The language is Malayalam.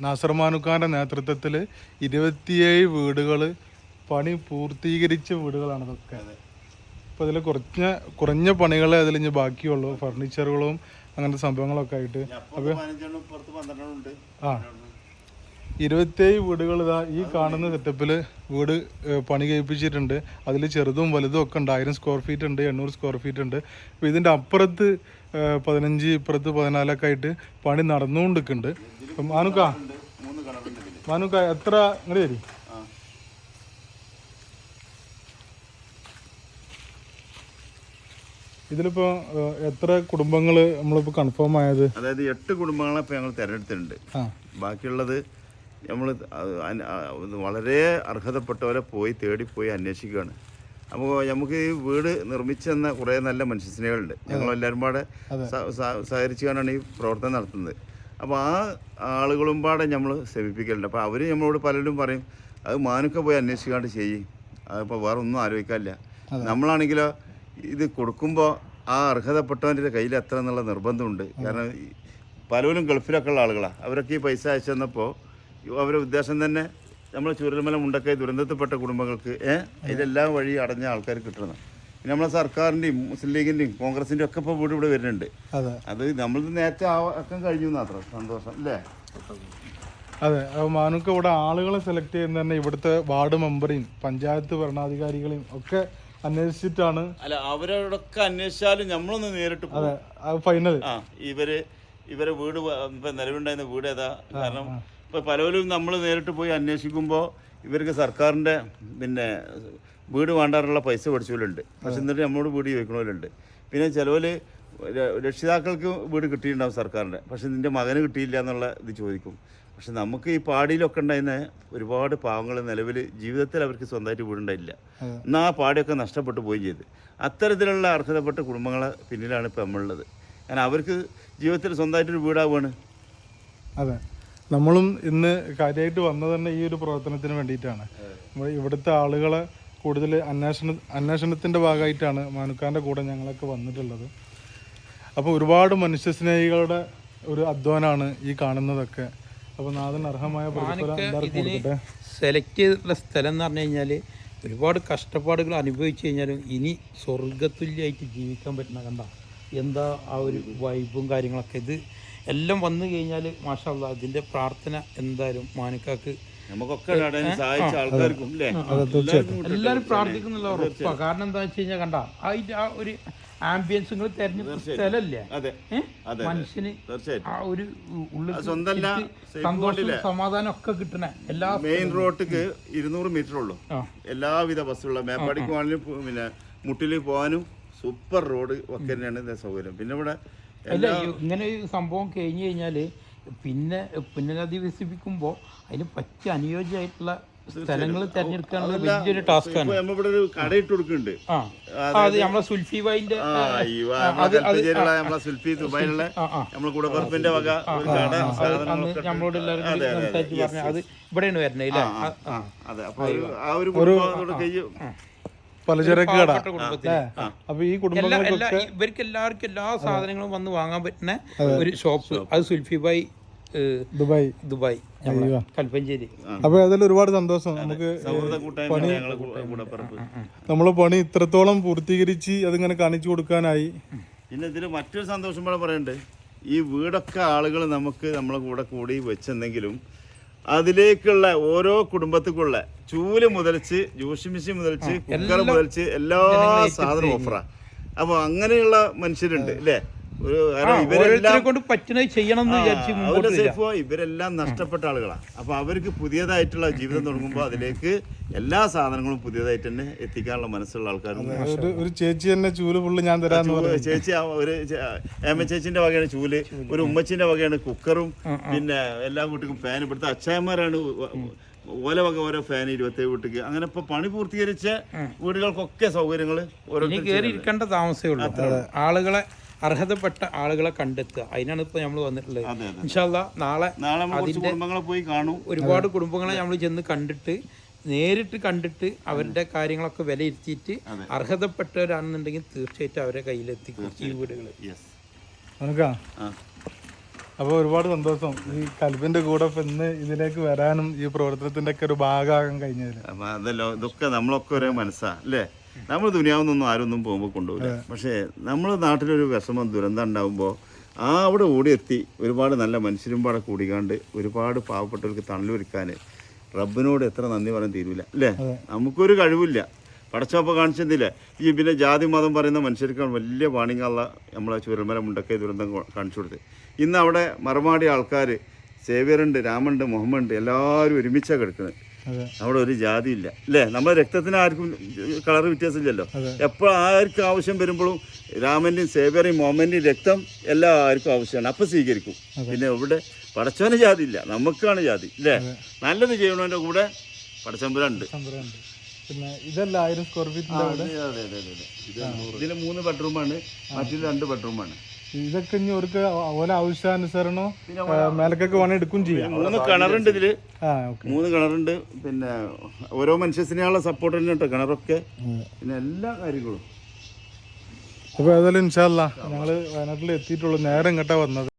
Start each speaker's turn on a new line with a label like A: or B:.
A: നാസർ മാനുക്കാന്റെ നേതൃത്വത്തിൽ ഇരുപത്തിയേഴ് വീടുകൾ പണി പൂർത്തീകരിച്ച വീടുകളാണ് ഇതൊക്കെ. അപ്പോൾ ഇതിൽ കുറഞ്ഞ കുറഞ്ഞ പണികളെ അതിൽ ഇനി ബാക്കിയുള്ളൂ. ഫർണിച്ചറുകളും അങ്ങനത്തെ സംഭവങ്ങളൊക്കെ ആയിട്ട്.
B: അപ്പോൾ
A: ആ. ഇരുപത്തേഴ് വീടുകൾ ഇതാ ഈ കാണുന്ന സെറ്റപ്പിൽ വീട് പണി കഴിപ്പിച്ചിട്ടുണ്ട്. അതിൽ ചെറുതും വലുതും ഒക്കെ ഉണ്ട്. ആയിരം സ്ക്വയർ ഫീറ്റ് ഉണ്ട് എണ്ണൂറ് സ്ക്വയർ ഫീറ്റ് ഉണ്ട്. അപ്പോൾ ഇതിന്റെ അപ്പുറത്ത് പതിനഞ്ച് ഇപ്പുറത്ത് പതിനാലൊക്കെ ആയിട്ട് പണി നടന്നുകൊണ്ടിരിക്കുന്നുണ്ട്. അപ്പം മാനുക്ക മാനുക്ക എത്ര ഇങ്ങോട്ട് തരും ഇതിലിപ്പോ എത്ര കുടുംബങ്ങൾ നമ്മളിപ്പോ കൺഫേം ആയത്?
B: അതായത് എട്ട് കുടുംബങ്ങളെ ഇപ്പൊ ഞങ്ങൾ തിരഞ്ഞെടുത്തിട്ടുണ്ട്. ബാക്കിയുള്ളത് നമ്മൾ വളരെ അർഹതപ്പെട്ടവരെ പോയി തേടിപ്പോയി അന്വേഷിക്കുകയാണ്. അപ്പോൾ നമുക്ക് ഈ വീട് നിർമ്മിച്ചെന്ന കുറേ നല്ല മനുഷ്യസ്നേഹമുണ്ട് ഞങ്ങളെല്ലാവരും പാടെ സഹകരിച്ചുകൊണ്ടാണ് ഈ പ്രവർത്തനം നടത്തുന്നത്. അപ്പോൾ ആ ആളുകളും പാടെ നമ്മൾ ശ്രമിപ്പിക്കലുണ്ട്. അപ്പോൾ അവർ നമ്മളോട് പലരും പറയും അത് മാനുക്ക പോയി അന്വേഷിക്കാണ്ട് ചെയ്യും. അതിപ്പോൾ വേറെ ഒന്നും ആലോചിക്കാനില്ല നമ്മളാണെങ്കിലോ ഇത് കൊടുക്കുമ്പോൾ ആ അർഹതപ്പെട്ടവന്റെ കയ്യിൽ എത്ര എന്നുള്ള നിർബന്ധമുണ്ട്. കാരണം പലരും ഗൾഫിലൊക്കെ ഉള്ള ആളുകളാണ് അവരൊക്കെ ഈ പൈസ അയച്ചു തന്നപ്പോൾ അവരുടെ ഉദ്ദേശം തന്നെ നമ്മൾ ചുരൽമല മുണ്ടക്കൈ ദുരന്തത്തിൽപ്പെട്ട കുടുംബങ്ങൾക്ക് ഇതെല്ലാം വഴി അടഞ്ഞ ആൾക്കാർ കിട്ടണം. പിന്നെ നമ്മളെ സർക്കാരിന്റെയും മുസ്ലിം ലീഗിന്റെയും കോൺഗ്രസിന്റെയും ഒക്കെ ഇപ്പോൾ വീട് ഇവിടെ വരുന്നുണ്ട്.
A: അതെ.
B: അത് നമ്മൾ നേരത്തെ ആക്കം കഴിഞ്ഞു മാത്രം സന്തോഷം അല്ലേ?
A: അതെ അപ്പോൾ മാനുക്ക ഇവിടെ ആളുകളെ സെലക്ട് ചെയ്യുന്ന തന്നെ ഇവിടുത്തെ വാർഡ് മെമ്പറേയും പഞ്ചായത്ത് ഭരണാധികാരികളെയും ഒക്കെ അന്വേഷിച്ചിട്ടാണ്.
B: അല്ല അവരോടൊക്കെ അന്വേഷിച്ചാലും നമ്മളൊന്ന് നേരിട്ട് പോകും
A: അതെ ഫൈനൽ
B: ആ ഇവർ ഇവരെ വീട് നിലവിലുണ്ടായിരുന്ന വീട് ഏതാ? കാരണം ഇപ്പൊ പലവരും നമ്മൾ നേരിട്ട് പോയി അന്വേഷിക്കുമ്പോൾ ഇവർക്ക് സർക്കാരിന്റെ പിന്നെ വീട് വേണ്ടാറുള്ള പൈസ പഠിച്ചവരുണ്ട് പക്ഷെ എന്നിട്ട് നമ്മളോട് വീട് ചോദിക്കണവരുണ്ട്. പിന്നെ ചിലവർ രക്ഷിതാക്കൾക്ക് വീട് കിട്ടിയിട്ടുണ്ടാവും സർക്കാരിന്റെ പക്ഷെ നിന്റെ മകന് കിട്ടിയില്ല എന്നുള്ള ഇത് ചോദിക്കും. പക്ഷെ നമുക്ക് ഈ പാടിയിലൊക്കെ ഉണ്ടായിരുന്ന ഒരുപാട് പാവങ്ങൾ നിലവിൽ ജീവിതത്തിൽ അവർക്ക് സ്വന്തമായിട്ട് വീടുണ്ടായില്ല. എന്നാൽ ആ പാടിയൊക്കെ നഷ്ടപ്പെട്ടു പോയി ചെയ്ത്. അത്തരത്തിലുള്ള അർഹതപ്പെട്ട കുടുംബങ്ങളെ പിന്നിലാണ് ഇപ്പം നമ്മളുള്ളത്. കാരണം അവർക്ക് ജീവിതത്തിൽ സ്വന്തമായിട്ടൊരു വീടാവുകയാണ്
A: അതെ. നമ്മളും ഇന്ന് കാര്യമായിട്ട് വന്നത് തന്നെ ഈ ഒരു പ്രവർത്തനത്തിന് വേണ്ടിയിട്ടാണ്. നമ്മൾ ഇവിടുത്തെ ആളുകളെ കൂടുതൽ അന്വേഷണ അന്വേഷണത്തിന്റെ ഭാഗമായിട്ടാണ് മാനുക്കാന്റെ കൂടെ ഞങ്ങളൊക്കെ വന്നിട്ടുള്ളത്. അപ്പോൾ ഒരുപാട് മനുഷ്യസ്നേഹികളുടെ ഒരു അധ്വാനാണ് ഈ കാണുന്നതൊക്കെ. അപ്പോൾ നാഥൻ അർഹമായ പ്രതിഫലം
C: സെലക്ട് ചെയ്തിട്ടുള്ള സ്ഥലം എന്ന് പറഞ്ഞു കഴിഞ്ഞാൽ ഒരുപാട് കഷ്ടപ്പാടുകൾ അനുഭവിച്ചു കഴിഞ്ഞാലും ഇനി സ്വർഗത്തുല്യമായിട്ട് ജീവിക്കാൻ പറ്റുന്ന കണ്ട. എന്താ ആ ഒരു വൈബും കാര്യങ്ങളൊക്കെ? ഇത് എല്ലാം വന്നു കഴിഞ്ഞാൽ മാഷാല്ല അതിന്റെ പ്രാർത്ഥന എന്തായാലും മാനിക്കാക്ക്.
B: നമുക്കൊക്കെ സഹായിച്ച ആൾക്കാർക്കും
C: എല്ലാവരും പ്രാർത്ഥിക്കുന്നുള്ള ഉറപ്പാണ് കാരണം എന്താ വെച്ച് കഴിഞ്ഞാൽ കണ്ട അതിന്റെ ആ ഒരു ആംബിയൻസ് നിങ്ങൾ തെരഞ്ഞെടുത്ത സ്ഥലല്ലേ?
B: അതെ. അതെ
C: മനുഷ്യന് ആ ഒരു ഉള്ളിൽ സന്തോഷം സമാധാനം ഒക്കെ കിട്ടണ. എല്ലാ
B: മെയിൻ റോഡിക്ക് ഇരുന്നൂറ് മീറ്റർ ഉള്ളൂ. എല്ലാവിധ ബസ്സുള്ള മേപ്പാടിക്ക് പോകാനും പിന്നെ മുട്ടിൽ പോകാനും സൂപ്പർ റോഡ് ഒക്കെ തന്നെയാണ് സൗകര്യം. പിന്നെ ഇവിടെ
C: അല്ല ഇങ്ങനെ ഒരു സംഭവം കഴിഞ്ഞു കഴിഞ്ഞാൽ പിന്നെ പുനരധിവസിപ്പിക്കുമ്പോൾ അതിന് പറ്റിയ അനുയോജ്യമായിട്ടുള്ള സ്ഥലങ്ങൾ തെരഞ്ഞെടുക്കാനുള്ള വലിയൊരു ടാസ്ക്കാണ്
B: നമ്മളിവിടെ ഒരു കൊടുക്കുന്നുണ്ട്
C: ആ അത് നമ്മളെ സുൽഫി
B: വൈന്റെ സുൽഫി ദുബായിലുള്ള നമ്മളെ കൂടെ വക കട
C: നമ്മളോട് എല്ലാവരും അത് ഇവിടെയാണ് വരുന്നത് ആ, ആ.
B: അതെ അപ്പൊ ആ ഒരു
A: പലചരക്ക് കട അപ്പൊ ഈ
C: കുടുംബം ഇവർക്ക് എല്ലാവർക്കും എല്ലാ സാധനങ്ങളും വന്ന് വാങ്ങാൻ പറ്റുന്ന ഒരു ഷോപ്പ്. അത് സുൽഫി ബൈ
A: ദുബായ്.
C: ദുബായ്. അപ്പൊ കൽപ്പഞ്ചേരി.
A: അതിൽ ഒരുപാട് സന്തോഷം. നമുക്ക്
B: പണി
A: നമ്മളെ പണി ഇത്രത്തോളം പൂർത്തീകരിച്ച് അതിങ്ങനെ കാണിച്ചു കൊടുക്കാനായി.
B: പിന്നെ ഇതിൽ മറ്റൊരു സന്തോഷം കൂടെ പറയണ്ട്. ഈ വീടൊക്കെ ആളുകൾ നമുക്ക് നമ്മളെ കൂടെ കൂടി വെച്ചെന്നെങ്കിലും അതിലേക്കുള്ള ഓരോ കുടുംബത്തിക്കുള്ള ചൂൽ മുതൽച്ച് ജ്യൂസ് മെഷീൻ മുതൽച്ച് കുക്കർ മുതൽച്ച് എല്ലാ സാധനവും ഓഫറാ. അപ്പൊ അങ്ങനെയുള്ള മനുഷ്യരുണ്ട് അല്ലേ ഇവരെല്ലാം
C: ഓരോരുത്തരെ കൊണ്ട് പറ്റുന്നത് ചെയ്യണം എന്ന് വിചാരിച്ച് മുമ്പോട്ട്
B: അവരുടെ
C: വരിക.
B: സേഫോ ഇവരെല്ലാം നഷ്ടപ്പെട്ട ആളുകളാണ് അപ്പൊ അവർക്ക് പുതിയതായിട്ടുള്ള ജീവിതം തുടങ്ങുമ്പോൾ അതിലേക്ക് എല്ലാ സാധനങ്ങളും പുതിയതായിട്ട് തന്നെ എത്തിക്കാനുള്ള മനസ്സുള്ള ആൾക്കാർ
A: ഒരു ചേച്ചി തന്നെ ചൂൽ പുള്ളി ഞാൻ തരാന്ന്
B: ചേച്ചി ഒരു ഏമ്മ ചേച്ചിന്റെ വകയാണ് ചൂൽ ഒരു ഉമ്മച്ചിന്റെ വകയാണ് കുക്കറും പിന്നെ എല്ലാ കുട്ടിക്കും ഫാൻ ഇവിടുത്തെ അച്ചായന്മാരാണ് ഓല വക ഓരോ ഫാൻ ഇരുപത്തേഴ് വീട്ടിക്ക്. അങ്ങനെ ഇപ്പൊ പണി പൂർത്തീകരിച്ച വീടുകൾക്കൊക്കെ സൗകര്യങ്ങൾ ഓരോ
C: കയറി ഇരിക്കേണ്ട താമസമേ ഉള്ളൂ. ആളുകളെ അർഹതപ്പെട്ട ആളുകളെ കണ്ടെത്തുക. അതിനാണ് ഇപ്പൊ നമ്മൾ വന്നിട്ടുള്ളത്. ഇൻഷാല്ല നാളെ
B: നാളെ നമ്മൾ കുടുംബങ്ങളെ പോയി കാണും.
C: ഒരുപാട് കുടുംബങ്ങളെ നമ്മൾ ചെന്ന് കണ്ടിട്ട് നേരിട്ട് കണ്ടിട്ട് അവരുടെ കാര്യങ്ങളൊക്കെ വിലയിരുത്തിയിട്ട് അർഹതപ്പെട്ടവരാണെന്നുണ്ടെങ്കിൽ തീർച്ചയായിട്ടും അവരെ കയ്യിലെത്തിക്കും ഈ വീടുകൾ
A: നമുക്കാ അപ്പോൾ ഒരുപാട് സന്തോഷം. ഈ കൽബിന്റെ കൂടെ ഇന്ന് ഇതിലേക്ക് വരാനും ഈ പ്രവർത്തനത്തിന്റെ ഒക്കെ ഒരു ഭാഗമാകാൻ കഴിഞ്ഞതിൽ
B: അതല്ലോ ഇതൊക്കെ നമ്മളൊക്കെ ഒരേ മനസ്സാ അല്ലേ? നമ്മൾ ദുനിയാവുന്നൊന്നും ആരൊന്നും പോകുമ്പോൾ കൊണ്ടുപോകില്ല പക്ഷേ നമ്മൾ നാട്ടിലൊരു വിഷമം ദുരന്തം ഉണ്ടാകുമ്പോൾ ആ അവിടെ ഓടിയെത്തി ഒരുപാട് നല്ല മനുഷ്യരും പാടെ കൂടിക്കാണ്ട് ഒരുപാട് പാവപ്പെട്ടവർക്ക് തണലൊരുക്കാൻ റബ്ബിനോട് എത്ര നന്ദി പറയാൻ തീരുമില്ല അല്ലേ? നമുക്കൊരു കഴിവില്ല. പടച്ചോപ്പ കാണിച്ചെന്നില്ല ഈ പിന്നെ ജാതി മതം പറയുന്ന മനുഷ്യർക്കാണ് വലിയ വാണിങ്ങുള്ള നമ്മളെ ചുരമല മുണ്ടക്കൈ ദുരന്തം കാണിച്ചു കൊടുത്ത് ഇന്ന് അവിടെ മറമാടി ആൾക്കാർ സേവ്യറുണ്ട് രാമുണ്ട് മുഹമ്മദ് എല്ലാവരും ഒരുമിച്ചാണ് കിടക്കുന്നത്. അവിടെ ഒരു ജാതി ഇല്ല? അല്ലേ നമ്മുടെ രക്തത്തിന് ആർക്കും കളർ വ്യത്യാസമില്ലല്ലോ. എപ്പോൾ ആർക്കും ആവശ്യം വരുമ്പോഴും രാമന്റെയും സേവ്യറേയും മോമന്റെയും രക്തം എല്ലാ ആർക്കും ആവശ്യമാണ്. അപ്പം സ്വീകരിക്കും. പിന്നെ ഇവിടെ പടച്ചവന് ജാതി ഇല്ല നമുക്കാണ് ജാതി. അല്ലേ നല്ലത് ചെയ്യണതിന്റെ കൂടെ പടച്ചമ്പലുണ്ട്
A: ഉണ്ട് പിന്നെ ഇതല്ല ആയിരം സ്ക്വയർ ഫീറ്റ്
B: ഇതിൽ മൂന്ന് ബെഡ്റൂമാണ് മറ്റൊരു രണ്ട് ബെഡ്റൂമാണ്
A: ഇതൊക്കെ ഇനി അവർക്ക് ഓല ആവശ്യാനുസരണം മേലക്കൊക്കെ വേണം എടുക്കും ചെയ്യാം.
B: മൂന്ന് കിണറുണ്ട് ഇതിൽ.
A: ആ ഓക്കെ.
B: മൂന്ന് കിണറുണ്ട്. പിന്നെ ഓരോ മനുഷ്യസിനെയുള്ള സപ്പോർട്ട് തന്നെ ഉണ്ട് കിണറൊക്കെ. പിന്നെ എല്ലാ കാര്യങ്ങളും.
A: അപ്പോൾ ഏതായാലും ഇൻഷാല്ല ഞങ്ങൾ വയനാട്ടിൽ എത്തിയിട്ടുള്ളൂ. നേരം കേട്ടാ വന്നത്.